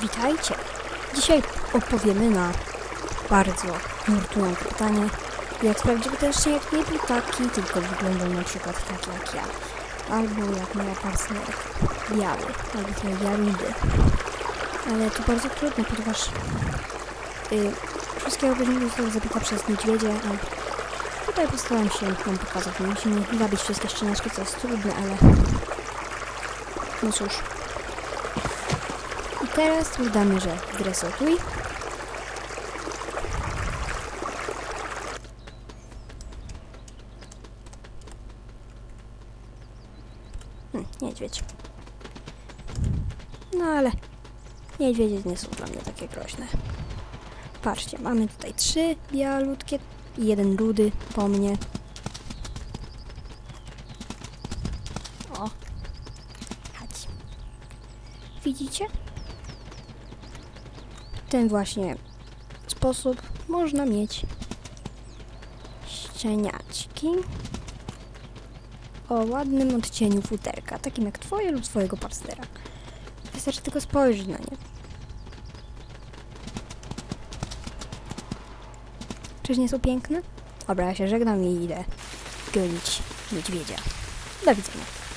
Witajcie! Dzisiaj odpowiemy na bardzo nurtujące pytanie, jak sprawdzić jak nie był taki, tylko wyglądał na przykład tak jak ja. Albo jak moja partnerka, biały, albo te jarudy. Ale to bardzo trudne, ponieważ y, wszystkie obejrzenia zostały zabite przez niedźwiedzie, a tutaj postaram się wam pokazać. Musimy zabić wszystkie szczeniaczki, co jest trudne, ale no cóż, teraz dodamy, że dresotuj. Hm, niedźwiedź. No ale niedźwiedzie nie są dla mnie takie groźne. Patrzcie, mamy tutaj trzy bialutkie i jeden rudy po mnie. O. Chodź. Widzicie? Ten właśnie sposób można mieć szczeniaczki o ładnym odcieniu futerka, takim jak twoje lub twojego partnera. Wystarczy tylko spojrzeć na nie. Czyż nie są piękne? Dobra, ja się żegnam i idę gonić niedźwiedzia. Do widzenia.